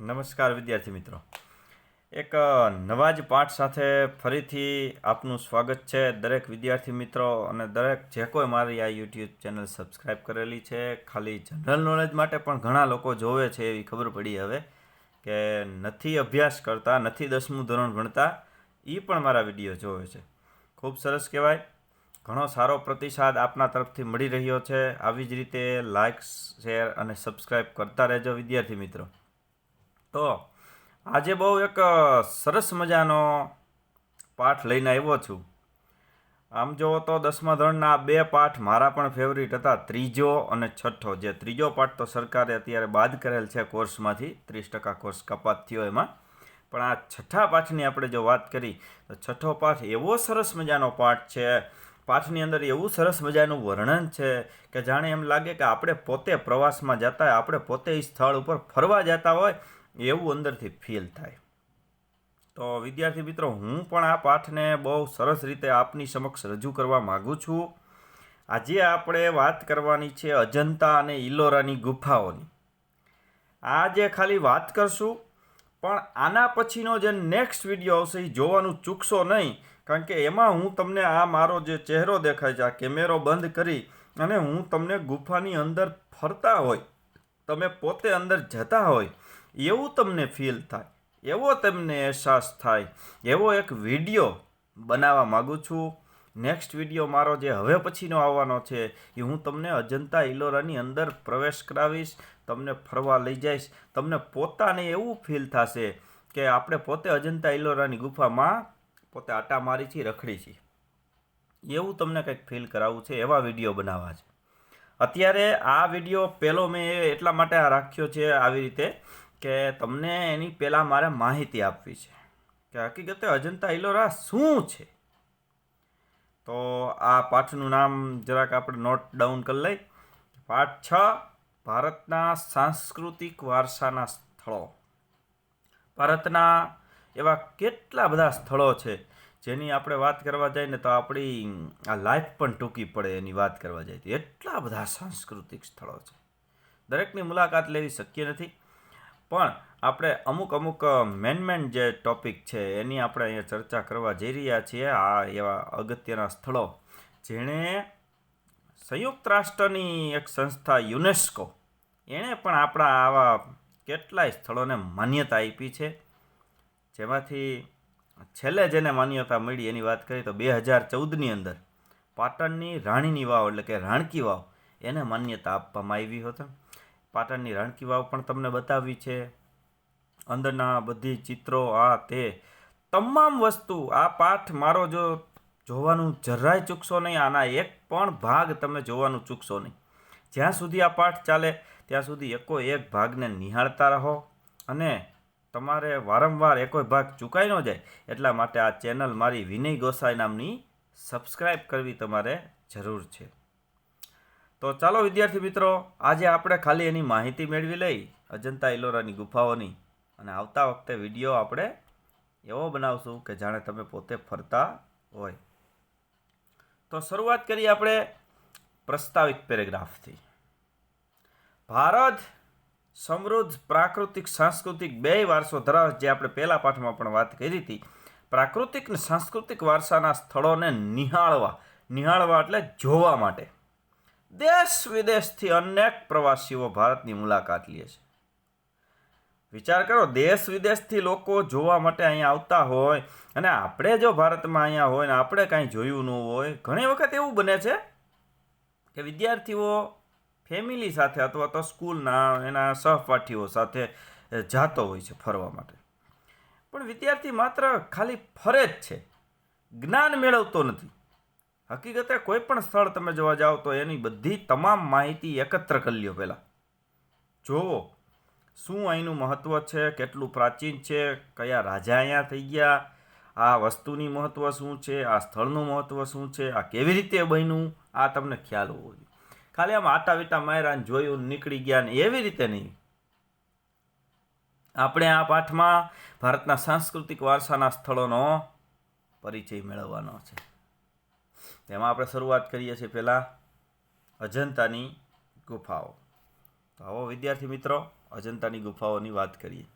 નમસ્કાર વિદ્યાર્થી મિત્રો. એક નવા જ પાઠ સાથે ફરીથી આપનું સ્વાગત છે. દરેક વિદ્યાર્થી મિત્રો અને દરેક જે કોઈ મારી આ યુટ્યુબ ચેનલ સબસ્ક્રાઈબ કરેલી છે, ખાલી જનરલ નોલેજ માટે પણ ઘણા લોકો જોવે છે એવી ખબર પડી હવે કે નથી અભ્યાસ કરતા, નથી દસમું ધોરણ ભણતા એ પણ મારા વીડિયો જોવે છે. ખૂબ સરસ કહેવાય. ઘણો સારો પ્રતિસાદ આપના તરફથી મળી રહ્યો છે. આવી જ રીતે લાઇક શેર અને સબસ્ક્રાઈબ કરતા રહેજો વિદ્યાર્થી મિત્રો. તો આજે બહુ એક સરસ મજાનો પાઠ લઈને આવ્યો છું. આમ જુઓ તો દસમા ધોરણના બે પાઠ મારા પણ ફેવરિટ હતા, ત્રીજો અને છઠ્ઠો. જે ત્રીજો પાઠ તો સરકારે અત્યારે બાદ કરેલ છે કોર્સમાંથી, ત્રીસ ટકા કોર્સ કપાત થયો એમાં. પણ આ છઠ્ઠા પાઠની આપણે જો વાત કરી, તો છઠ્ઠો પાઠ એવો સરસ મજાનો પાઠ છે, પાઠની અંદર એવું સરસ મજાનું વર્ણન છે કે જાણે એમ લાગે કે આપણે પોતે પ્રવાસમાં જતા હોય, આપણે પોતે સ્થળ ઉપર ફરવા જતા હોય એવું અંદરથી ફીલ થાય. તો વિદ્યાર્થી મિત્રો, હું પણ આ પાઠને બહુ સરસ રીતે આપની સમક્ષ રજૂ કરવા માગું છું. આજે આપણે વાત કરવાની છે અજંતા અને ઇલોરાની ગુફાઓની. આજે ખાલી વાત કરશું, પણ આના પછીનો જે નેક્સ્ટ વીડિયો આવશે એ જોવાનું ચૂકશો નહીં, કારણ કે એમાં હું તમને આ મારો જે ચહેરો દેખાય છે, આ કેમેરો બંધ કરી અને હું તમને ગુફાની અંદર ફરતા હોય, તમે પોતે અંદર જતા હોય એવું તમને ફીલ થાય, એવો તમને અહેસાસ થાય, એવો એક વીડિયો બનાવવા માગું છું. નેક્સ્ટ વીડિયો મારો જે હવે પછીનો આવવાનો છે, એ હું તમને અજંતા ઇલોરાની અંદર પ્રવેશ કરાવીશ, તમને ફરવા લઈ જઈશ. તમને પોતાને એવું ફીલ થશે કે આપણે પોતે અજંતા ઇલોરાની ગુફામાં પોતે આટા મારી છીએ રખડી છીએ એવું તમને કંઈક ફીલ કરાવવું છે, એવા વીડિયો બનાવવા છે. અત્યારે આ વીડિયો પહેલો મેં એટલા માટે આ રાખ્યો છે, આવી રીતે કે તમને એની પહેલાં મારે માહિતી આપવી છે કે હકીકતે અજંતા ઇલોરા શું છે? તો આ પાઠનું નામ જરાક આપણે નોટ ડાઉન કરી લઈ પાઠ છ, ભારતના સાંસ્કૃતિક વારસાના સ્થળો. ભારતના એવા કેટલા બધા સ્થળો છે? જેની આપણે વાત કરવા જઈએ ને તો આપણી આ લાઈફ પણ ટૂંકી પડે એની વાત કરવા જઈએ એટલા બધા સાંસ્કૃતિક સ્થળો છે. દરેકની મુલાકાત લેવી શક્ય નથી. પણ આપણે અમુક અમુક મેન મેન જે ટોપિક છે એની આપણે અહીંયા ચર્ચા કરવા જઈ રહ્યા છીએ આ એવા અગત્યના સ્થળો. જેણે સંયુક્ત રાષ્ટ્રની એક સંસ્થા યુનેસ્કો, એણે પણ આપણા આવા કેટલાય સ્થળોને માન્યતા આપી છે. જેમાંથી છેલ્લે જેને માન્યતા મળી એની વાત કરીએ તો બે હજાર ચૌદની અંદર પાટણની રાણીની વાવ એટલે કે રાણકી વાવ, એને માન્યતા આપવામાં આવી હતી. પાટણની રાણકી વાવ પણ તમને બતાવી છે. અંદરના બધી ચિત્રો, આ તે. તમામ વસ્તુ, આ પાઠ મારો જો જોવાનું જરાય ચૂકશો નહીં, આના એક પણ ભાગ તમે જોવાનું ચૂકશો નહીં. જ્યાં સુધી આ પાઠ ચાલે, ત્યાં સુધી એકો એક ભાગને નિહાળતા રહો અને તમારે વારંવાર એકોય ભાગ ચૂકાઈ ન જાય, એટલા માટે આ ચેનલ મારી વિનય ગોસાઈ નામની સબસ્ક્રાઈબ કરવી તમારે જરૂર છે. તો ચાલો વિદ્યાર્થી મિત્રો, આજે આપણે ખાલી એની માહિતી મેળવી લઈ અજંતા ઇલોરાની ગુફાઓની. અને આવતા વખતે વીડિયો આપણે એવો બનાવશું કે જાણે તમે પોતે ફરતા હોય. તો શરૂઆત કરીએ આપણે પ્રસ્તાવિક પેરેગ્રાફથી. ભારત સમૃદ્ધ પ્રાકૃતિક સાંસ્કૃતિક બે વારસો ધરાવે જે આપણે પહેલા પાઠમાં પણ વાત કરી હતી. પ્રાકૃતિક અને સાંસ્કૃતિક વારસાના સ્થળોને નિહાળવા. નિહાળવા એટલે જોવા માટે. દેશ વિદેશથી અનેક પ્રવાસીઓ ભારતની મુલાકાત લે છે. વિચાર કરો દેશ વિદેશથી લોકો જોવા માટે અહીંયા આવતા હોય અને આપણે જો ભારતમાં અહીંયા હોય ને આપણે કાંઈ જોયું ન હોય, ઘણી વખત એવું બને છે કે વિદ્યાર્થીઓ ફેમિલી સાથે અથવા તો સ્કૂલના એના સહપાઠીઓ સાથે જાતો હોય છે ફરવા માટે. પણ વિદ્યાર્થી માત્ર ખાલી ફરે જ છે. જ્ઞાન મેળવતો નથી. હકીકતે કોઈ પણ સ્થળ તમે જોવા જાઓ તો એની બધી તમામ માહિતી એકત્ર કરી લ્યો પહેલાં. જોવો શું અહીંનું મહત્ત્વ છે, કેટલું પ્રાચીન છે, કયા રાજા અહીંયા થઈ ગયા, આ વસ્તુની મહત્ત્વ શું છે, આ સ્થળનું મહત્ત્વ શું છે, આ કેવી રીતે બન્યું, આ તમને ખ્યાલ હોવો જોઈએ. ખાલી આમ આટા વીટા માર્યા ને જોયું, નીકળી ગયા ને એવી રીતે નહીં. આપણે આ પાઠમાં ભારતના સાંસ્કૃતિક વારસાના સ્થળોનો પરિચય મેળવવાનો છે. તેમાં આપણે શરૂઆત કરીએ છીએ પહેલાં અજંતાની ગુફાઓ. તો આવો વિદ્યાર્થી મિત્રો, અજંતાની ગુફાઓની વાત કરીએ.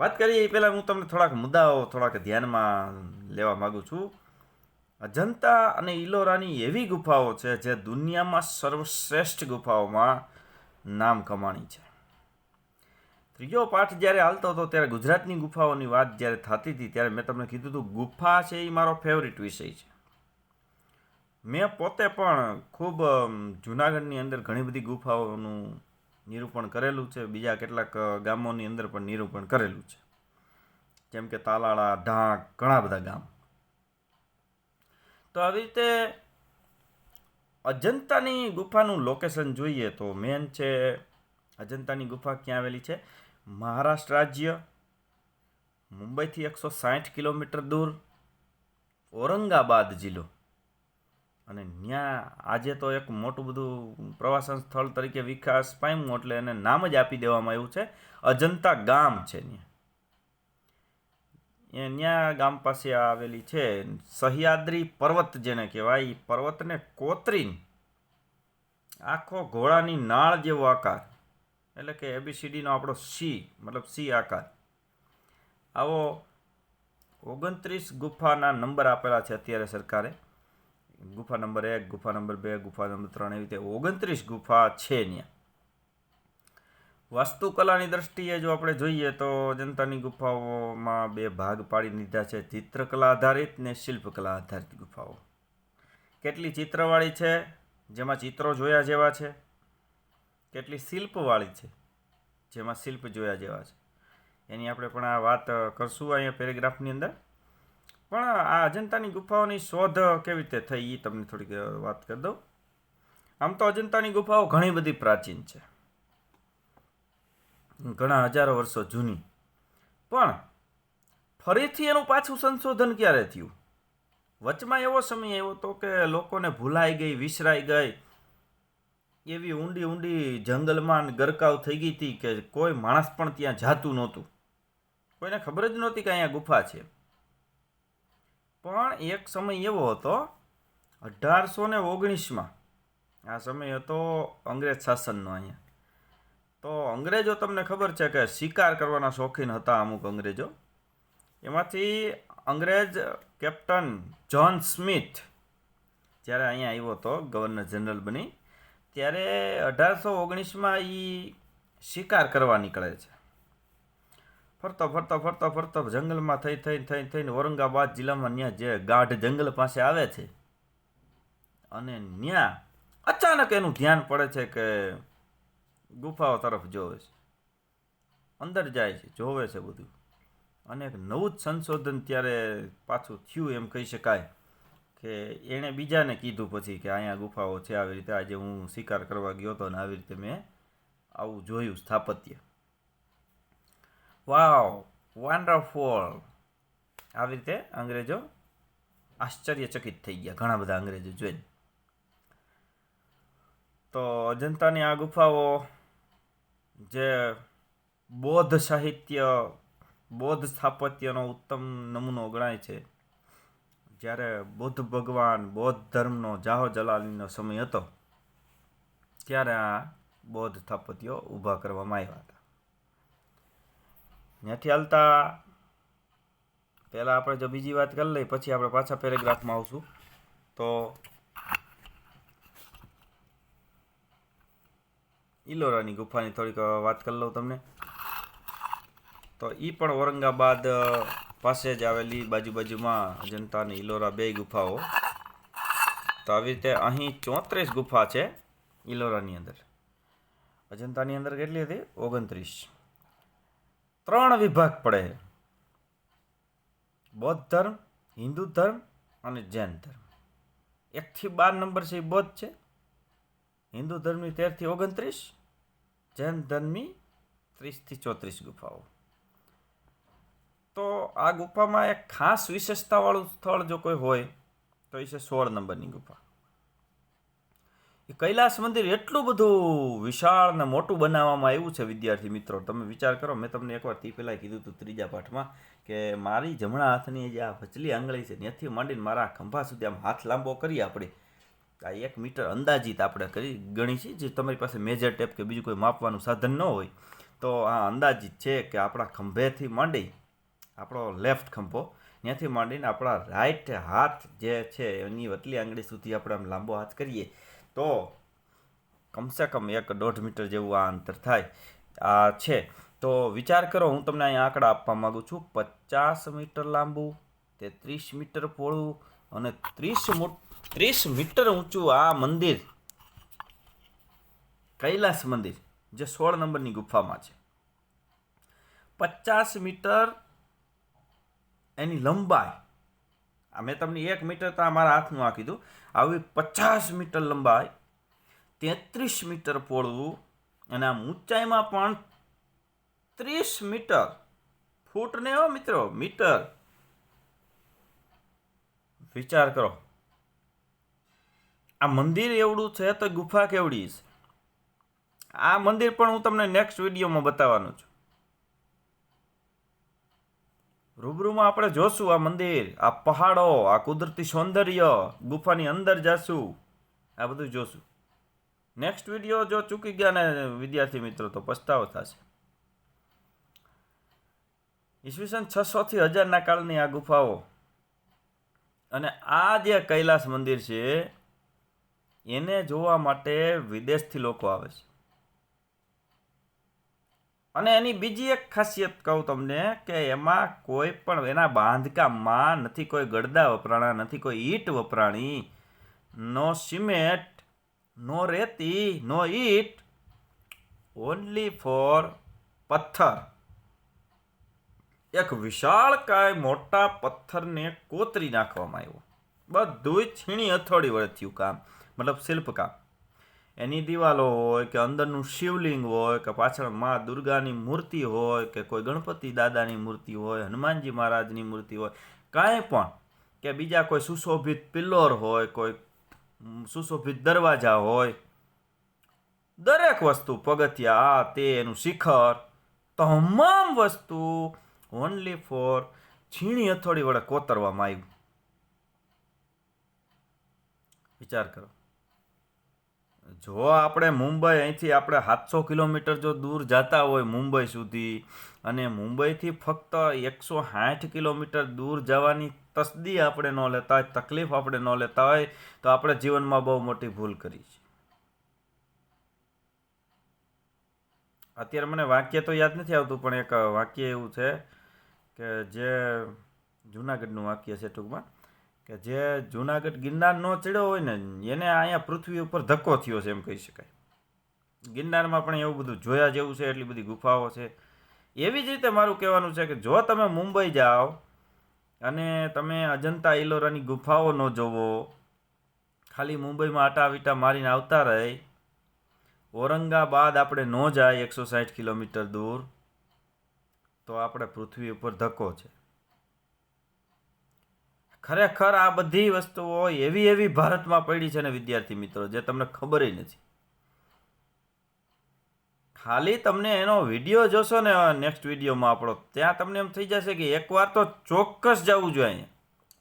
વાત કરીએ એ પહેલાં હું તમને થોડાક મુદ્દાઓ થોડાક ધ્યાનમાં લેવા માગું છું. અજંતા અને ઇલોરાની એવી ગુફાઓ છે જે દુનિયામાં સર્વશ્રેષ્ઠ ગુફાઓમાં નામ કમાણી છે. ત્રીજો પાઠ જ્યારે હાલતો હતો ત્યારે ગુજરાતની ગુફાઓની વાત જ્યારે થતી હતી ત્યારે મેં તમને કીધું હતું, ગુફા છે એ મારો ફેવરિટ વિષય છે. મેં પોતે પણ ખૂબ જૂનાગઢની અંદર ઘણી બધી ગુફાઓનું નિરૂપણ કરેલું છે. બીજા કેટલાક ગામોની અંદર પણ નિરૂપણ કરેલું છે. જેમ કે તાલાળા, ઢાંક, ઘણા બધા ગામ. તો આવી રીતે અજંતાની ગુફાનું લોકેશન જોઈએ તો મેન છે, અજંતાની ગુફા ક્યાં આવેલી છે? મહારાષ્ટ્ર રાજ્ય, મુંબઈથી એકસો સાઠ કિલોમીટર દૂર, ઔરંગાબાદ જિલ્લો. અને ત્યાં આજે તો એક મોટું બધું પ્રવાસન સ્થળ તરીકે વિકાસ પામ્યું એટલે એને નામ જ આપી દેવામાં આવ્યું છે. અજંતા ગામ છે ત્યાં ત્યાં ગામ પાસે આવેલી છે. સહ્યાદ્રી પર્વત જેને કહેવાય એ પર્વતને કોતરીને. આખો ઘોડાની નાળ જેવો આકાર. એટલે કે એબીસીડીનો આપણો સી મતલબ સી આકાર. આવો ઓગણત્રીસ ગુફાના નંબર આપેલા છે અત્યારે સરકારે. ગુફા નંબર એક, ગુફા નંબર બે, ગુફા નંબર ત્રણ એવી રીતે ઓગણત્રીસ ગુફા છે ત્યાં. વાસ્તુકલાની દ્રષ્ટિએ જો આપણે જોઈએ તો જનતાની ગુફાઓમાં બે ભાગ પાડી દીધા છે. ચિત્રકલા આધારિત ને શિલ્પકલા આધારિત ગુફાઓ. કેટલી ચિત્રવાળી છે? જેમાં ચિત્રો જોયા જેવા છે. કેટલી શિલ્પવાળી છે? જેમાં શિલ્પ જોયા જેવા છે. એની આપણે પણ આ વાત કરશું અહીંયા પેરેગ્રાફની અંદર. પણ આ અજંતાની ગુફાઓની શોધ કેવી રીતે થઈ એ તમને થોડીક વાત કરી દઉં. આમ તો અજંતાની ગુફાઓ ઘણી બધી પ્રાચીન છે. ઘણા હજારો વર્ષો જૂની. પણ ફરીથી એનું પાછું સંશોધન ક્યારે થયું? વચમાં એવો સમય એવો હતો કે લોકોને ભૂલાઈ ગઈ, વિસરાઈ ગઈ. એવી ઊંડી ઊંડી જંગલમાં ગરકાવ થઈ ગઈ હતી કે કોઈ માણસ પણ ત્યાં જાતું નહોતું. કોઈને ખબર જ નહોતી કે અહીંયા ગુફા છે. પણ એક સમય એવો હતો અઢારસો ને ઓગણીસમાં. આ સમય હતો અંગ્રેજ શાસનનો અહીંયા. તો અંગ્રેજો તમને ખબર છે કે શિકાર કરવાના શોખીન હતા અમુક અંગ્રેજો. એમાંથી અંગ્રેજ કેપ્ટન જ્હોન સ્મિથ જ્યારે અહીંયા આવ્યો હતો, ગવર્નર જનરલ બની, ત્યારે અઢારસો ઓગણીસમાં એ શિકાર કરવા નીકળે છે. ફરતો ફરતો ફરતો ફરતો જંગલમાં થઈ થઈ થઈ, થઈને ઔરંગાબાદ જિલ્લામાં ત્યાં જે ગાઢ જંગલ પાસે આવે છે, અને ત્યાં અચાનક એનું ધ્યાન પડે છે કે ગુફાઓ તરફ જોવે છે. અંદર જાય છે, જોવે છે બધું. અને એક નવું જ સંશોધન ત્યારે પાછું થયું એમ કહી શકાય કે એણે બીજાને કીધું પછી કે અહીંયા ગુફાઓ છે, આવી રીતે આજે હું શિકાર કરવા ગયો હતો અને આવી રીતે મેં આવું જોયું સ્થાપત્ય. વાવ વન્ડરફુલ આવી રીતે અંગ્રેજો આશ્ચર્યચકિત થઈ ગયા, ઘણા બધા અંગ્રેજો જોઈને. તો અજંતાની આ ગુફાઓ જે બૌદ્ધ સાહિત્ય, બૌદ્ધ સ્થાપત્યનો ઉત્તમ નમૂનો ગણાય છે. જ્યારે બુદ્ધ ભગવાન બૌદ્ધ ધર્મનો જાહો જલાલીનો સમય હતો, ત્યારે આ બૌદ્ધ સ્થાપત્યો ઊભા કરવામાં આવ્યા હતા. ત્યાંથી હાલતા. પહેલાં આપણે જો બીજી વાત કરી લઈએ, પછી આપણે પાછા પેરેગ્રાફમાં આવશું. તો ઇલોરાની ગુફાની થોડીક વાત કરી લઉં તમને. તો એ પણ ઔરંગાબાદ પાસે જ આવેલી બાજુ બાજુમાં અજંતા ઇલોરા બે ગુફાઓ. તો આવી રીતે અહીં ચોત્રીસ ગુફા છે ઇલોરાની અંદર. અજંતાની અંદર કેટલી હતી? ઓગણત્રીસ. ત્રણ વિભાગ પડે છે. બૌદ્ધ ધર્મ, હિન્દુ ધર્મ અને જૈન ધર્મ. એકથી બાર નંબર છે એ બૌદ્ધ છે. હિન્દુ ધર્મની તેરથી ઓગણત્રીસ, જૈન ધર્મની ત્રીસથી ચોત્રીસ ગુફાઓ. તો આ ગુફામાં એક ખાસ વિશેષતાવાળું સ્થળ જો કોઈ હોય, તો એ છે સોળ નંબરની ગુફા. એ કૈલાસ મંદિર એટલું બધું વિશાળ ને મોટું બનાવવામાં આવ્યું છે, વિદ્યાર્થી મિત્રો. તમે વિચાર કરો, મેં તમને એકવાર તે પહેલાં કીધું હતું ત્રીજા પાઠમાં કે મારી જમણા હાથની જે આ વચલી આંગળી છે, ત્યાંથી માંડીને મારા ખંભા સુધી આમ હાથ લાંબો કરીએ આપણે, આ એક મીટર અંદાજિત આપણે કરી ગણી છે, જે તમારી પાસે મેજર ટેપ કે બીજું કોઈ માપવાનું સાધન ન હોય, તો આ અંદાજિત છે કે આપણા ખંભેથી માંડી આપણો લેફ્ટ ખંભો, ત્યાંથી માંડીને આપણા રાઈટ હાથ જે છે, એની વતલી આંગળી સુધી આપણે આમ લાંબો હાથ કરીએ. તો કમસે કમ એક દોઢ મીટર જેવું આ અંતર થાય. આ છે. તો વિચાર કરો, હું તમને અહીંયા આંકડા આપવા માગું છું. પચાસ મીટર લાંબુ, તેત્રીસ મીટર પહોળું અને ત્રીસ ત્રીસ મીટર ઊંચું આ મંદિર. કૈલાસ મંદિર, જે સોળ નંબરની ગુફામાં છે. પચાસ મીટર એની લંબાઈ મેં તમને એક મીટર તો આ મારા હાથનું આ કીધું. આવી પચાસ મીટર લંબાઈ, તેત્રીસ મીટર પહોળવું અને આમ ઊંચાઈમાં પણ ત્રીસ મીટર. ફૂટ ને હો મિત્રો, મીટર. વિચાર કરો. આ મંદિર એવડું છે તો ગુફા કેવડી છે? આ મંદિર પણ હું તમને નેક્સ્ટ વિડીયોમાં બતાવવાનું છું. રૂબરૂમાં આપણે જોશું આ મંદિર, આ પહાડો, આ કુદરતી સૌંદર્ય, ગુફાની અંદર જશું. આ બધું જોશું. નેક્સ્ટ વીડિયો જો ચૂકી ગયા ને વિદ્યાર્થી મિત્રો, તો પસ્તાવો થશે. ઈસવીસન છસોથી હજારના કાળની આ ગુફાઓ. અને આ જે કૈલાસ મંદિર છે, એને જોવા માટે વિદેશથી લોકો આવે છે. અને એની બીજી એક ખાસિયત કહું તમને કે એમાં કોઈ પણ એના બાંધકામમાં નથી કોઈ ગડદા વપરાણા, નથી કોઈ ઈંટ વપરાણી, નો સિમેન્ટ, નો રેતી, નો ઈટ ઓનલી ફોર પથ્થર. એક વિશાળકાય મોટા પથ્થરને કોતરી નાખવામાં આવ્યો. બધું છીણી હથોડી વડે થયું કામ, મતલબ શિલ્પકામ. એની દિવાલો હોય કે અંદરનું શિવલિંગ હોય કે પાછળ મા દુર્ગાની મૂર્તિ હોય કે કોઈ ગણપતિ દાદાની મૂર્તિ હોય, હનુમાનજી મહારાજની મૂર્તિ હોય, કાંઈ પણ કે બીજા કોઈ સુશોભિત પિલ્લોર હોય, કોઈ સુશોભિત દરવાજા હોય, દરેક વસ્તુ પગથિયા, આ, તે, એનું શિખર, તમામ વસ્તુ ઓનલી ફોર છીણી હથોડી વડે કોતરવામાં આવ્યું. વિચાર કરો. જો આપણે મુંબઈ અહીંથી આપણે સાતસો કિલોમીટર જો દૂર જતા હોય મુંબઈ સુધી, અને મુંબઈથી ફક્ત એકસો સાઠ કિલોમીટર દૂર જવાની તસદી આપણે ન લેતા હોય, તકલીફ આપણે ન લેતા હોય, તો આપણે જીવનમાં બહુ મોટી ભૂલ કરી છે. અત્યારે મને વાક્ય તો યાદ નથી આવતું, પણ એક વાક્ય એવું છે કે જે જુનાગઢનું વાક્ય છે ટૂંકમાં કે જે જુનાગઢ ગિરનાર ન ચડ્યો હોય ને, એને અહીંયા પૃથ્વી ઉપર ધક્કો થયો છે એમ કહી શકાય. ગિરનારમાં પણ એવું બધું જોયા જેવું છે, એટલી બધી ગુફાઓ છે. એવી જ રીતે મારું કહેવાનું છે કે જો તમે મુંબઈ જાઓ અને તમે અજંતા ઇલોરાની ગુફાઓ ન જોવો, ખાલી મુંબઈમાં આટા વીટા મારીને આવતા રહે, ઔરંગાબાદ આપણે ન જાય એકસો સાઠ કિલોમીટર દૂર, તો આપણે પૃથ્વી ઉપર ધક્કો છે. ખરેખર આ બધી વસ્તુઓ એવી એવી ભારતમાં પડી છે ને વિદ્યાર્થી મિત્રો, જે તમને ખબર નથી. ખાલી તમને એનો વીડિયો જોશો ને નેક્સ્ટ વિડીયોમાં આપણો, ત્યાં તમને એમ થઈ જશે કે એકવાર તો ચોક્કસ જવું જોઈએ અહીંયા.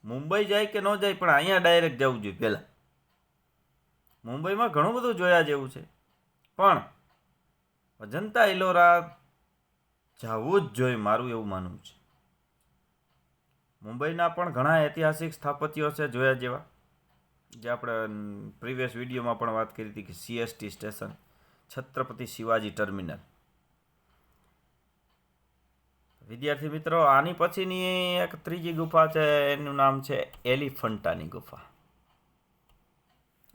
મુંબઈ જાય કે ન જાય, પણ અહીંયા ડાયરેક્ટ જવું જોઈએ પહેલાં. મુંબઈમાં ઘણું બધું જોયા જેવું છે. પણ અજંતા ઇલોરા જવું જ જોઈએ, મારું એવું માનવું છે. મુંબઈના પણ ઘણા ઐતિહાસિક સ્થાપત્યો છે જોયા જેવા. જે આપણે પ્રીવિયસ વિડીયોમાં પણ વાત કરી હતી કે CST station Chhatrapati Shivaji terminal વિદ્યાર્થી મિત્રો, આની પછીની એક ત્રીજી ગુફા છે, એનું નામ છે એલિફન્ટાની ગુફા.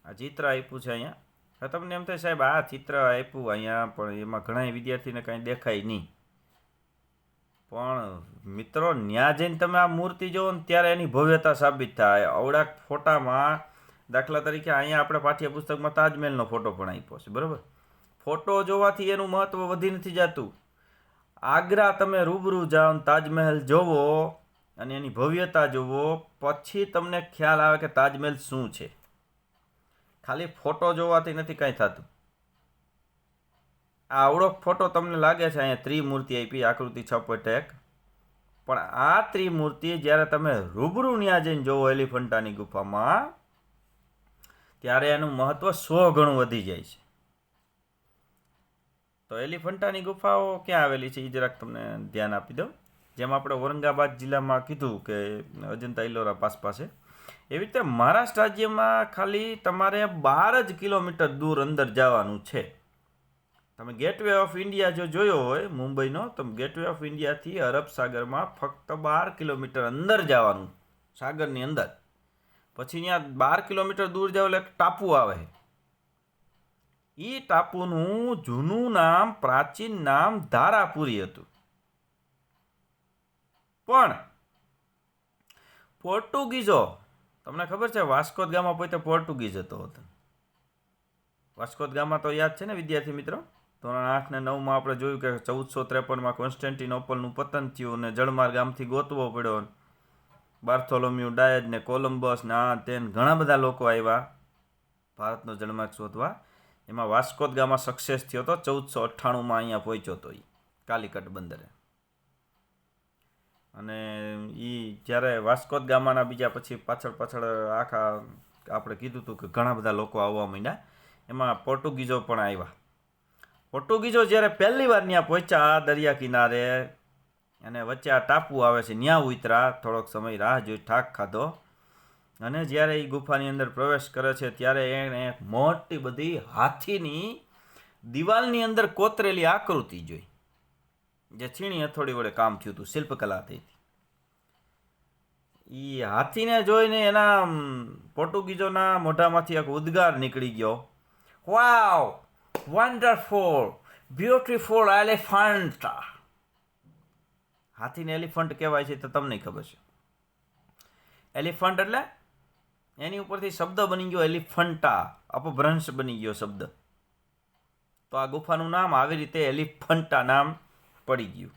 આ ચિત્ર આપ્યું છે અહીંયા. તમને એમ થાય સાહેબ, આ ચિત્ર આપ્યું અહીંયા, પણ એમાં ઘણા વિદ્યાર્થીને કાંઈ દેખાય નહીં. પણ મિત્રો, ન્યા જઈને તમે આ મૂર્તિ જોવો ને ત્યારે એની ભવ્યતા સાબિત થાય. અવડા ફોટામાં દાખલા તરીકે અહીંયા આપણે પાઠ્યપુસ્તકમાં તાજમહેલનો ફોટો પણ આપ્યો છે, બરાબર? ફોટો જોવાથી એનું મહત્ત્વ વધી નથી જતું. આગ્રા તમે રૂબરૂ જાઓ તાજમહેલ જોવો અને એની ભવ્યતા જોવો, પછી તમને ખ્યાલ આવે કે તાજમહેલ શું છે. ખાલી ફોટો જોવાથી નથી કાંઈ થતું. આ આવડો ફોટો તમને લાગે છે અહીંયા ત્રિમૂર્તિ આપી, આકૃતિ છ પોઈન્ટ એક. પણ આ ત્રિમૂર્તિ જ્યારે તમે રૂબરૂ ત્યાં જઈને જોવો એલિફન્ટાની ગુફામાં, ત્યારે એનું મહત્વ સો ગણું વધી જાય છે. તો એલિફન્ટાની ગુફાઓ ક્યાં આવેલી છે એ જરાક તમને ધ્યાન આપી દઉં. જેમ આપણે ઔરંગાબાદ જિલ્લામાં કીધું કે અજંતા ઇલોરા પાસ પાસે. એવી રીતે મહારાષ્ટ્ર રાજ્યમાં ખાલી તમારે બાર જ કિલોમીટર દૂર અંદર જવાનું છે. તમે ગેટવે ઓફ ઇન્ડિયા જો જોયો હોય, મુંબઈનો, તો ગેટવે ઓફ ઇન્ડિયાથી અરબ સાગરમાં ફક્ત બાર કિલોમીટર અંદર જવાનું, સાગરની અંદર. પછી ત્યાં બાર કિલોમીટર દૂર જાવ એટલે એક ટાપુ આવે. એ ટાપુનું જૂનું નામ, પ્રાચીન નામ ધારાપુરી હતું. પણ પોર્ટુગીઝો, તમને ખબર છે વાસ્કોદ ગામમાં પોતે પોર્ટુગીઝ હતો. વાસ્કોદ ગામમાં તો યાદ છે ને વિદ્યાર્થી મિત્રો? ધોરણ આઠ ને નવમાં આપણે જોયું કે ચૌદસો ત્રેપનમાં કોન્સ્ટેન્ટિનોપલનું પતન થયું ને જળમાર્ગ ગામથી ગોતવો પડ્યો. બાર્થોલોમ્યુ ડાયજ ને કોલમ્બસ ને આ તેન ઘણા બધા લોકો આવ્યા. ભારતનો જળમાર્ગ શોધવા. એમાં વાસ્કોદ ગામમાં સક્સેસ થયો હતો ચૌદસો અઠ્ઠાણુંમાં અહીંયા પહોંચ્યો હતો એ કાલિકટ બંદરે. અને એ જ્યારે વાસ્કોદ ગામાના બીજા પછી પાછળ પાછળ આખા આપણે કીધું હતું કે ઘણા બધા લોકો આવવા માંડ્યા. એમાં પોર્ટુગીઝો પણ આવ્યા. પોર્ટુગીઝો જ્યારે પહેલી વાર ત્યાં પહોંચ્યા દરિયા કિનારે, અને વચ્ચે આ ટાપુ આવે છે ત્યાં ઉતરા, થોડોક સમય રાહ જોઈ ઠાક ખાધો. અને જ્યારે એ ગુફાની અંદર પ્રવેશ કરે છે, ત્યારે એણે મોટી બધી હાથીની દિવાલની અંદર કોતરેલી આકૃતિ જોઈ, જે છીણી હથોડી વડે કામ થયું હતું, શિલ્પકલા થઈ એ હાથીને જોઈને એના પોર્ટુગીઝોના મોઢામાંથી એક ઉદ્ગાર નીકળી ગયો. વાવ! વન્ડરફુલ બ્યુટિફુલ એલિફન્ટ હાથીને એલિફન્ટ કહેવાય છે તો તમને ખબર છે. એલિફન્ટ એટલે એની ઉપરથી શબ્દ બની ગયો એલિફન્ટા અપભ્રંશ બની ગયો શબ્દ. તો આ ગુફાનું નામ આવી રીતે એલિફન્ટા નામ પડી ગયું.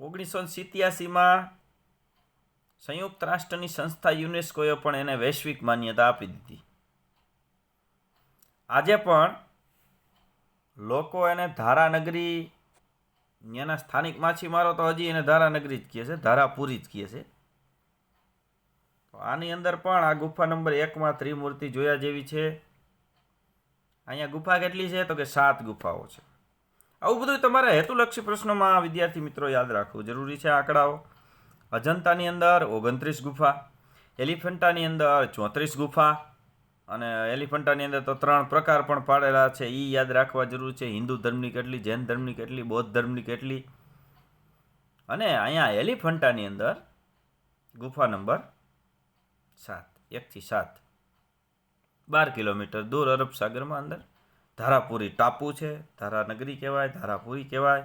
ઓગણીસો સિત્યાસીમાં સંયુક્ત રાષ્ટ્રની સંસ્થા યુનેસ્કોએ પણ એને વૈશ્વિક માન્યતા આપી દીધી. આજે પણ લોકો એને ધારાનગરી એના સ્થાનિક માછીમારો તો હજી એને ધારાનગરી જ કહે છે, ધારાપુરી જ કહે છે. તો આની અંદર પણ આ ગુફા નંબર એકમાં ત્રિમૂર્તિ જોયા જેવી છે. અહીંયા ગુફા કેટલી છે? તો કે સાત ગુફાઓ છે. આવું બધું તમારે હેતુલક્ષી પ્રશ્નોમાં, વિદ્યાર્થી મિત્રો, યાદ રાખવું જરૂરી છે આંકડાઓ. અજંતાની અંદર ઓગણત્રીસ ગુફા, એલિફન્ટાની અંદર ચોત્રીસ ગુફા અને એલિફન્ટાની અંદર તો ત્રણ પ્રકાર પણ પાડેલા છે. એ યાદ રાખવા જરૂર છે, હિન્દુ ધર્મની કેટલી, જૈન ધર્મની કેટલી, બૌદ્ધ ધર્મની કેટલી. અને અહીંયા એલિફન્ટાની અંદર ગુફા નંબર સાત એકથી સાત. બાર કિલોમીટર દૂર અરબ સાગરમાં અંદર. ધારાપુરી ટાપુ છે ધારાનગરી કહેવાય, ધારાપુરી કહેવાય.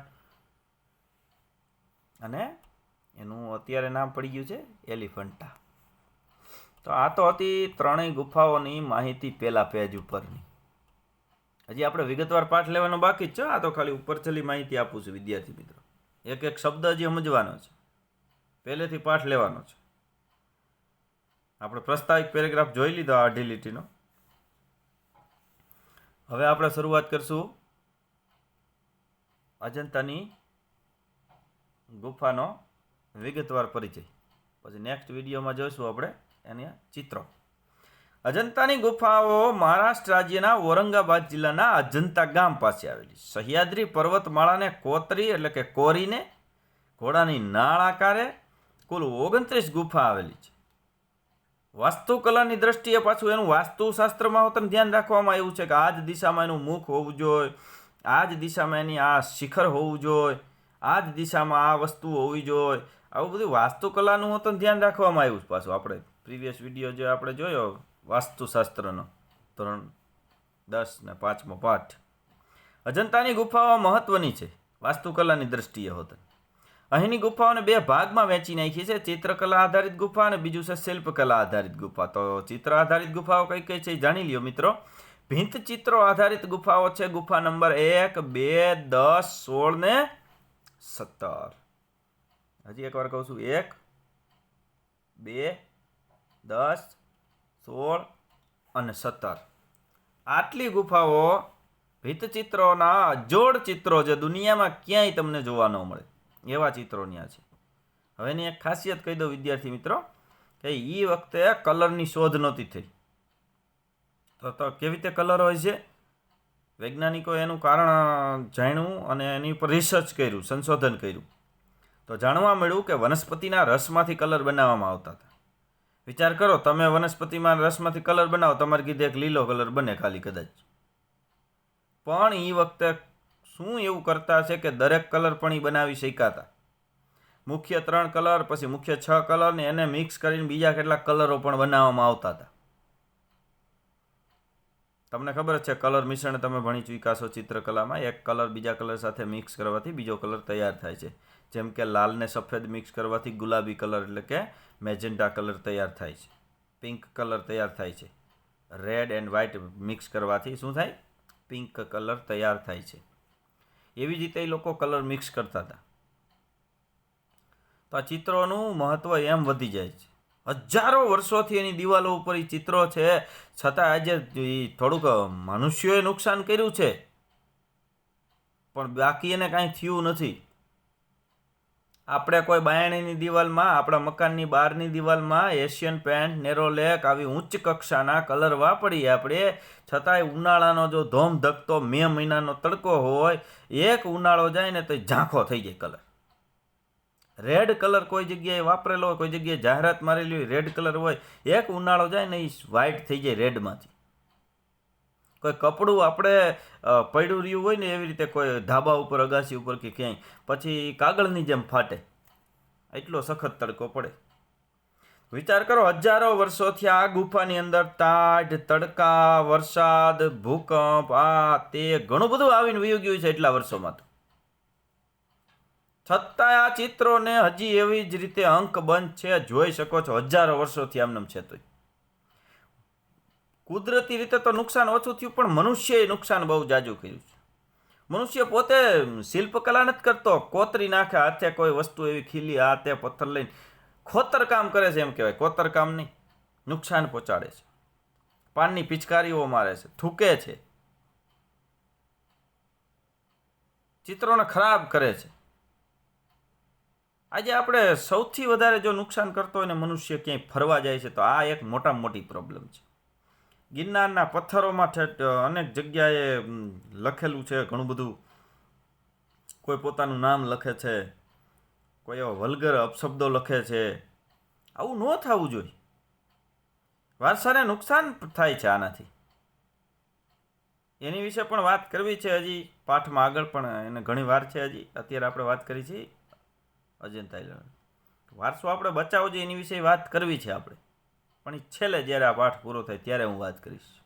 અને એનું અત્યારે નામ પડી ગયું છે, એલિફન્ટા. તો આ તો હતી ત્રણેય ગુફાઓની માહિતી પહેલા પેજ ઉપરની. હજી આપણે વિગતવાર પાઠ લેવાનો બાકી જ છે. આ તો ખાલી ઉપર છેલ્લી માહિતી આપું છું વિદ્યાર્થી મિત્રો. એક એક શબ્દ હજી સમજવાનો છે. પહેલેથી પાઠ લેવાનો છે. આપણે પ્રસ્તાવિક પેરેગ્રાફ જોઈ લીધો આ અઢી લીટીનો. હવે આપણે શરૂઆત કરશું અજંતાની ગુફાનો વિગતવાર પરિચય. પછી નેક્સ્ટ વિડીયોમાં જોઈશું આપણે. એના ચિત્રો. અજંતાની ગુફાઓ મહારાષ્ટ્ર રાજ્યના ઔરંગાબાદ જિલ્લાના અજંતા ગામ પાસે આવેલી. સહ્યાદ્રી પર્વતમાળાને કોતરી એટલે કે કોરીને ઘોડાની નાળ આકારે કુલ ઓગણત્રીસ ગુફા આવેલી છે. વાસ્તુકલાની દ્રષ્ટિએ પાછું એનું વાસ્તુશાસ્ત્રમાં હોતને ધ્યાન રાખવામાં આવ્યું છે કે આ જ દિશામાં એનું મુખ હોવું જોઈએ આ જ દિશામાં એની આ શિખર હોવું જોઈએ આ જ દિશામાં આ વસ્તુ હોવી જોઈએ આવું બધું વાસ્તુકલાનું હોતને ધ્યાન રાખવામાં આવ્યું છે પાછું આપણે. પ્રીવિયસ વીડિયો જે આપણે જોયો, વાસ્તુશાસ્ત્રનો ધોરણ દસ ને પાંચમો પાઠ. અજંતાની ગુફાઓ મહત્વની છે, વાસ્તુકલાની દ્રષ્ટિએ હોત. અહીંની ગુફાઓને બે ભાગમાં વહેંચી નાખી છે, ચિત્રકલા આધારિત ગુફા અને બીજું છે શિલ્પકલા આધારિત ગુફા. તો ચિત્ર આધારિત ગુફાઓ કઈ કઈ છે જાણી લ્યો મિત્રો. ભીંત ચિત્રો આધારિત ગુફાઓ છે, ગુફા નંબર એક, બે, દસ, સોળ ને સત્તર. હજી એકવાર કહું છું, એક, બે દસ, સોળ અને સત્તર. આટલી ગુફાઓ ભીતચિત્રોના અજોડ ચિત્રો જે દુનિયામાં ક્યાંય તમને જોવા ન મળે, એવા ચિત્રો ત્યાં છે. હવે એની એક ખાસિયત કહી દઉં વિદ્યાર્થી મિત્રો, કે એ વખતે કલરની શોધ નહોતી થઈ. તો તો કેવી રીતે કલર હોય છે? વૈજ્ઞાનિકોએ એનું કારણ જાણ્યું અને એની ઉપર રિસર્ચ કર્યું, સંશોધન કર્યું. તો જાણવા મળ્યું કે વનસ્પતિના રસમાંથી કલર બનાવવામાં આવતા હતા. વિચાર કરો, તમે વનસ્પતિમાં રસમાંથી કલર બનાવો, તમારે કીધે એક લીલો કલર બને ખાલી કદાચ. પણ એ વખતે શું એવું કરતા છે કે દરેક કલર પણ એ બનાવી શકાતા મુખ્ય ત્રણ કલર, પછી મુખ્ય છ કલર ને એને મિક્સ કરીને બીજા કેટલાક કલરો પણ બનાવવામાં આવતા હતા. તમને ખબર છે, કલર મિશ્રણ તમે ભણી ચૂક્યા છો ચિત્રકલામાં, એક કલર બીજા કલર સાથે મિક્સ કરવાથી બીજો કલર તૈયાર થાય છે. જેમ કે લાલને સફેદ મિક્સ કરવાથી ગુલાબી કલર એટલે કે મેજેન્ટા કલર તૈયાર થાય છે. પિંક કલર તૈયાર થાય છે. રેડ એન્ડ વ્હાઇટ મિક્સ કરવાથી શું થાય? પિંક કલર તૈયાર થાય છે. એવી રીતે એ લોકો કલર મિક્સ કરતા હતા. તો આ ચિત્રોનું મહત્ત્વ એમ વધી જાય છે. હજારો વર્ષોથી એની દિવાલો ઉપર એ ચિત્રો છે. છતાં આજે થોડુંક મનુષ્યોએ નુકસાન કર્યું છે. પણ બાકી એને કાંઈ થયું નથી. આપણે કોઈ બાયણીની દિવાલમાં, આપણા મકાનની બહારની દિવાલમાં એશિયન પેન્ટ નેરોલેક આવી ઉચ્ચ કક્ષાના કલર વાપરીએ આપણે. છતાંય ઉનાળાનો જો ધોમ ધકતો મે મહિનાનો તડકો હોય, એક ઉનાળો જાય ને તો ઝાંખો થઈ જાય કલર. રેડ કલર કોઈ જગ્યાએ વાપરેલો હોય, કોઈ જગ્યાએ જાહેરાત મારેલી હોય રેડ કલર હોય, એક ઉનાળો જાય ને એ વ્હાઇટ થઈ જાય રેડમાંથી કોઈ કપડું આપણે પડ્યું રહ્યું હોય ને એવી રીતે કોઈ ધાબા ઉપર, અગાસી ઉપર કે ક્યાંય, પછી કાગળની જેમ ફાટે. એટલો સખત તડકો પડે. વિચાર કરો, હજારો વર્ષોથી આ ગુફાની અંદર તાઢ તડકા, વરસાદ, ભૂકંપ, આ તે ઘણું બધું આવીને વયું ગયું છે એટલા વર્ષોમાં તો. છતાંય આ ચિત્રોને હજી એવી જ રીતે અંક બંધ છે, જોઈ શકો છો, હજારો વર્ષોથી આમનેમ છે તોય. કુદરતી રીતે તો નુકસાન ઓછું થયું, પણ મનુષ્યએ નુકસાન બહુ જાજુ કર્યું છે. મનુષ્ય પોતે શિલ્પકલા નથી કરતો, કોતરી નાખે, હાથે કોઈ વસ્તુ એવી ખીલી, હાથે પથ્થર લઈને ખોતરકામ કરે છે એમ કહેવાય. કોતરકામ નહીં, નુકસાન પહોંચાડે છે. પાનની પિચકારીઓ મારે છે, થૂકે છે. ચિત્રોને ખરાબ કરે છે. આજે આપણે સૌથી વધારે જો નુકસાન કરતો હોય ને મનુષ્ય ક્યાંય ફરવા જાય છે, તો આ એક મોટામાં મોટી પ્રોબ્લેમ છે. ગિરનારના પથ્થરોમાં અનેક જગ્યાએ લખેલું છે ઘણું બધું. કોઈ પોતાનું નામ લખે છે, કોઈ એવા વલગર અપશબ્દો લખે છે. આવું ન થવું જોઈએ. વારસાને નુકસાન થાય છે આનાથી. એની વિશે પણ વાત કરવી છે હજી. પાઠમાં આગળ પણ એને ઘણી વાર છે હજી. અત્યારે આપણે વાત કરી છે અજંતા વારસો આપણે બચાવવો જોઈએ એની વિશે વાત કરવી છે આપણે. પણ એ છેલ્લે જ્યારે આ પાઠ પૂરો થાય ત્યારે હું વાત કરીશ.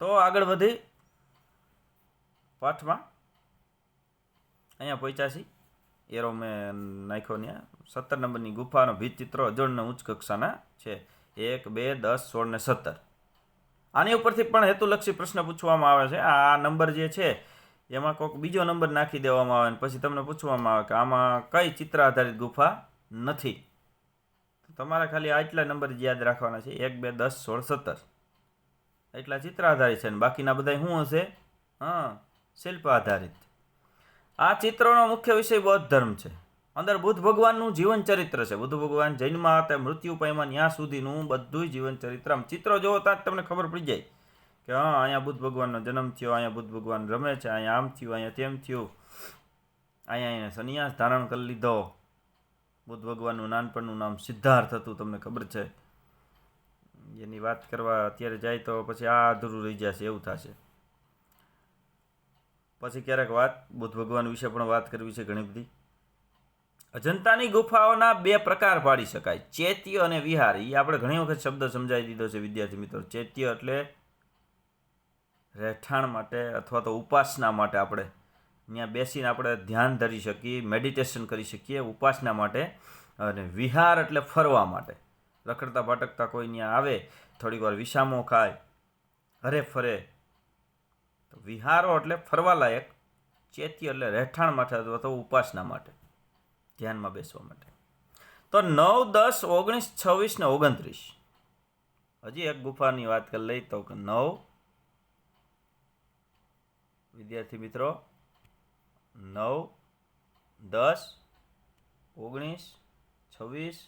તો આગળ વધી પાઠમાં. અહીંયા પહોંચ્યા છીએ એરો મેં નાખ્યો ત્યાં સત્તર નંબરની ગુફાનો ભીત ચિત્રો અજોડને ઉચ્ચ કક્ષાના છે. એક, બે, દસ, સોળ ને સત્તર. આની ઉપરથી પણ હેતુલક્ષી પ્રશ્ન પૂછવામાં આવે છે. આ નંબર જે છે, એમાં કોઈક બીજો નંબર નાખી દેવામાં આવે ને પછી તમને પૂછવામાં આવે કે આમાં કઈ ચિત્ર આધારિત ગુફા નથી. તમારે ખાલી આટલા નંબર યાદ રાખવાના છે. એક, બે, દસ, સોળ, સત્તર. એટલા ચિત્ર આધારિત છે અને બાકીના બધા શું હશે? હા, શિલ્પ આધારિત. આ ચિત્રોનો મુખ્ય વિષય બૌદ્ધ ધર્મ છે. અંદર બુદ્ધ ભગવાનનું જીવન ચરિત્ર છે. બુદ્ધ ભગવાન જૈનમાં હતા મૃત્યુ પામ્યા ત્યાં સુધીનું બધું જીવન ચરિત્ર. આમ ચિત્રો જોવો ત્યાં જ તમને ખબર પડી જાય કે, હા, અહીંયા બુદ્ધ ભગવાનનો જન્મ થયો, અહીંયા બુદ્ધ ભગવાન રમે છે, અહીંયા આમ થયું, અહીંયા તેમ થયું. અહીંયા એને સંન્યાસ ધારણ કરી લીધો. બુદ્ધ ભગવાનનું નાનપણનું નામ સિદ્ધાર્થ હતું, તમને ખબર છે? એની વાત કરવા અત્યારે જાય તો પછી આ અધૂરું રહી જશે, એવું થશે. પછી ક્યારેક વાત, બુદ્ધ ભગવાન વિશે પણ વાત કરવી છે ઘણી બધી. અજંતાની ગુફાઓના બે પ્રકાર પાડી શકાય, ચૈત્ય અને વિહાર. એ આપણે ઘણી વખત શબ્દ સમજાવી દીધો છે, વિદ્યાર્થી મિત્રો. ચૈત્ય એટલે રહેઠાણ માટે અથવા તો ઉપાસના માટે આપણે ત્યાં બેસીને આપણે ધ્યાન ધરી શકીએ મેડિટેશન કરી શકીએ ઉપાસના માટે અને વિહાર એટલે ફરવા માટે. રખડતા ભટકતા કોઈ ત્યાં આવે, થોડીક વાર વિસામો ખાય હરે ફરે. તો વિહારો એટલે ફરવાલાયક, ચેતી એટલે રહેઠાણ માટે અથવા તો ઉપાસના માટે, ધ્યાનમાં બેસવા માટે. તો નવ, દસ, ઓગણીસ, છવ્વીસ ને ઓગણત્રીસ. હજી એક ગુફાની વાત કરી લઈ તો કે નવ. વિદ્યાર્થી મિત્રો નવ, દસ, ઓગણીસ, છવ્વીસ,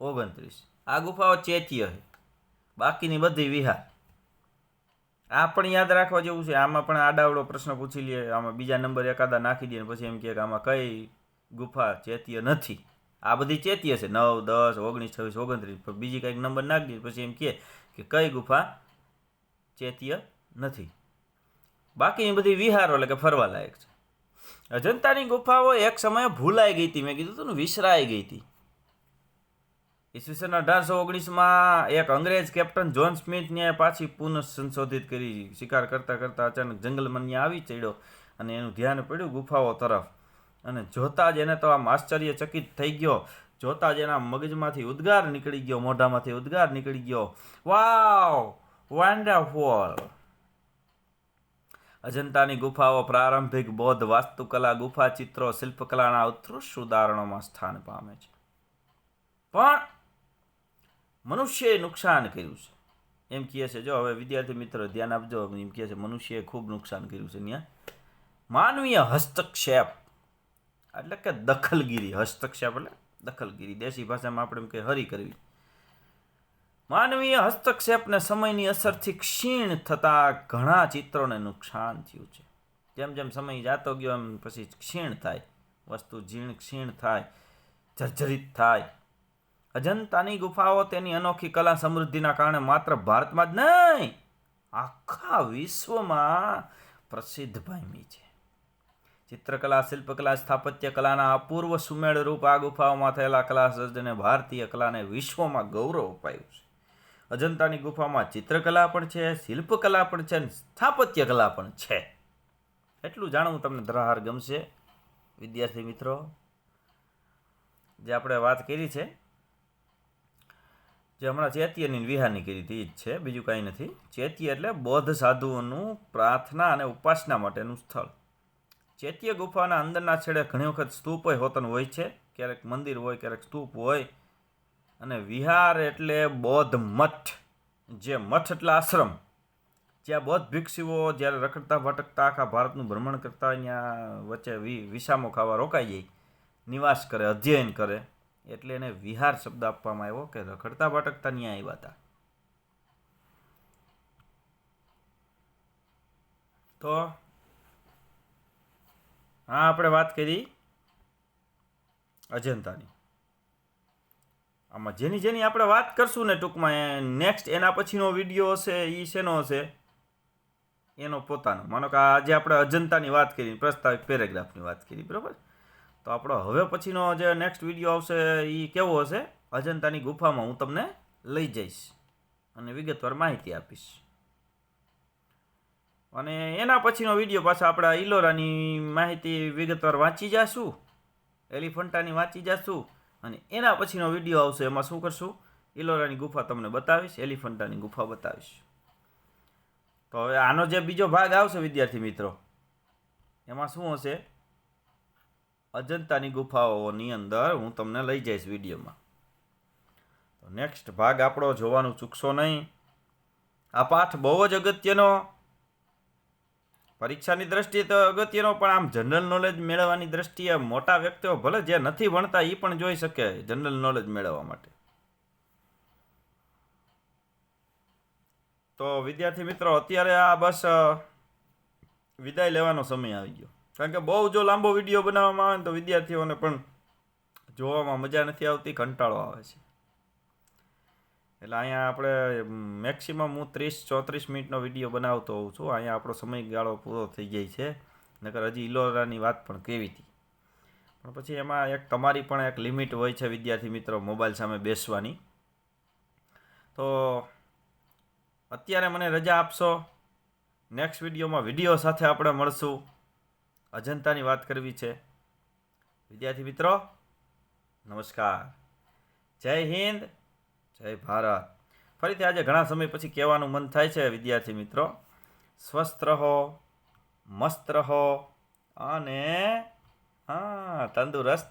ઓગણત્રીસ. આ ગુફાઓ ચૈત્ય છે. બાકીની બધી વિહાર. આ પણ યાદ રાખવા જેવું છે. આમાં પણ આડાવડો પ્રશ્ન પૂછી લઈએ. આમાં બીજા નંબર એકાદા નાખી દઈએ પછી એમ કે આમાં કઈ ગુફા ચેતીય નથી. આ બધી ચેતીય છે. નવ, દસ, ઓગણીસ, છવ્વીસ, ઓગણત્રીસ. બીજી કંઈક નંબર નાખી દઈએ પછી એમ કહે કે કઈ ગુફા ચેતીય નથી. બાકીની બધી વિહારો એટલે કે ફરવા લાયક છે. અજંતાની ગુફાઓ એક સમયે ભૂલાઈ ગઈ હતી. મેં કીધું હતું ને, વિસરાઈ ગઈ હતી. ઈસવીસન અઢારસો ઓગણીસમાં એક અંગ્રેજ કેપ્ટન જોન સ્મિથને પાછી પુનઃ સંશોધિત કરી. શિકાર કરતા કરતા અચાનક જંગલમાં આવી ચડ્યો અને એનું ધ્યાન પડ્યું ગુફાઓ તરફ. અને જોતા જ એને તો આમ આશ્ચર્યચકિત થઈ ગયો. જોતા જ એના મગજમાંથી ઉદ્ગાર નીકળી ગયો, મોઢામાંથી ઉદ્ગાર નીકળી ગયો. વાવ! વન્ડરફુલ! અજંતાની ગુફાઓ પ્રારંભિક બૌદ્ધ વાસ્તુકલા, ગુફા ચિત્રો, શિલ્પકલાના ઉત્કૃષ્ટ ઉદાહરણોમાં સ્થાન પામે છે. પણ મનુષ્યએ નુકસાન કર્યું છે. એમ કહે છે, જો હવે વિદ્યાર્થી મિત્રો ધ્યાન આપજો, એમ કહે છે, મનુષ્યએ ખૂબ નુકસાન કર્યું છે ત્યાં માનવીય હસ્તક્ષેપ, એટલે કે દખલગીરી, હસ્તક્ષેપ એટલે દખલગીરી. દેશી ભાષામાં આપણે એમ કે હરી કરવી. માનવીય હસ્તક્ષેપને સમયની અસરથી ક્ષીણ થતા ઘણા ચિત્રોને નુકસાન થયું છે. જેમ જેમ સમય જાતો ગયો, એમ પછી ક્ષીણ થાય. વસ્તુ ઝીણ ક્ષીણ થાય, જર્જરિત થાય. અજંતાની ગુફાઓ તેની અનોખી કલા સમૃદ્ધિના કારણે માત્ર ભારતમાં જ નહીં, આખા વિશ્વમાં પ્રસિદ્ધ પામી છે. ચિત્રકલા, શિલ્પકલા, સ્થાપત્ય કલાના અપૂર્વ સુમેળ રૂપ આ ગુફાઓમાં થયેલા કલા સર્જને ભારતીય કલાને વિશ્વમાં ગૌરવ અપાયું છે. અજંતાની ગુફામાં ચિત્રકલા પણ છે, શિલ્પકલા પણ છે અને સ્થાપત્ય કલા પણ છે. એટલું જાણવું તમને ધરાહાર ગમશે, વિદ્યાર્થી મિત્રો. જે આપણે વાત કરી છે, જે હમણાં ચૈત્યની વિહારની કરી હતી જ છે, બીજું કાંઈ નથી. ચૈત્ય એટલે બૌદ્ધ સાધુઓનું પ્રાર્થના અને ઉપાસના માટેનું સ્થળ. ચૈત્ય ગુફાના અંદરના છેડે ઘણી વખત સ્તૂપ હોય હોતન હોય છે, ક્યારેક મંદિર હોય, ક્યારેક સ્તૂપ હોય અને વિહાર એટલે બૌદ્ધ મઠ, જે મઠ એટલે આશ્રમ. જ્યાં બૌદ્ધ ભિક્ષુઓ જ્યારે રખડતા, ભટકતા, આખા ભારતનું ભ્રમણ કરતા અહીંયા વચ્ચે વિ વિસામો ખાવા રોકાઈ જાય, નિવાસ કરે, અધ્યયન કરે, એટલે એને વિહાર શબ્દ આપવામાં આવ્યો કે રખડતા, ભટકતા ત્યાં આવ્યા હતા તો હા, આપણે વાત કરી અજંતાની. આમાં જેની જેની આપણે વાત કરશું ને ટૂંકમાં નેક્સ્ટ એના પછીનો વીડિયો હશે એ શેનો હશે? એનો પોતાનો. માનો કે આજે આપણે અજંતાની વાત કરી પ્રસ્તાવિક પેરેગ્રાફની વાત કરી, બરાબર? તો આપણો હવે પછીનો જે નેક્સ્ટ વીડિયો આવશે એ કેવો હશે? અજંતાની ગુફામાં હું તમને લઈ જઈશ અને વિગતવાર માહિતી આપીશ. અને એના પછીનો વીડિયો પાછા આપણા ઇલોરાની માહિતી વિગતવાર વાંચી જાશું, એલિફન્ટાની વાંચી જાશું અને એના પછીનો વીડિયો આવશે, એમાં શું કરશું? ઇલોરાની ગુફા તમને બતાવીશ, એલિફન્ટાની ગુફા બતાવીશ. તો હવે આનો જે બીજો ભાગ આવશે, વિદ્યાર્થી મિત્રો, એમાં શું હશે? અજંતાની ગુફાઓની અંદર હું તમને લઈ જઈશ વિડીયોમાં. તો નેક્સ્ટ ભાગ આપણો જોવાનું ચૂકશો નહીં. આ પાઠ બહુ જ અગત્યનો. પરીક્ષાની દ્રષ્ટિએ તો અગત્યનો, પણ આમ જનરલ નોલેજ મેળવવાની દ્રષ્ટિએ મોટા વ્યક્તિઓ ભલે જે નથી ભણતા એ પણ જોઈ શકે જનરલ નોલેજ મેળવવા માટે. તો વિદ્યાર્થી મિત્રો, અત્યારે આ બસ વિદાય લેવાનો સમય આવી ગયો. કારણ કે બહુ જો લાંબો વીડિયો બનાવવામાં આવે ને તો વિદ્યાર્થીઓને પણ જોવામાં મજા નથી આવતી, કંટાળો આવે છે. એટલે અહીંયા આપણે મેક્સિમમ હું ત્રીસ, ચોત્રીસ મિનિટનો વીડિયો બનાવતો હોઉં છું. અહીંયા આપણો સમયગાળો પૂરો થઈ જાય છે. નકર હજી ઇલોરાની વાત પણ કેવી હતી. પણ પછી એમાં એક તમારી પણ એક લિમિટ હોય છે વિદ્યાર્થી મિત્રો મોબાઈલ સામે બેસવાની. તો અત્યારે મને રજા આપશો. નેક્સ્ટ વિડીયોમાં વીડિયો સાથે આપણે મળશું. અજંતાની વાત કરવી છે. વિદ્યાર્થી મિત્રો, નમસ્કાર. જય હિન્દ. જય ભારત. ફરીથી આજે ઘણા સમય પછી કહેવાનું મન થાય છે, વિદ્યાર્થી મિત્રો. સ્વસ્થ રહો, મસ્ત રહો અને, હા, તંદુરસ્ત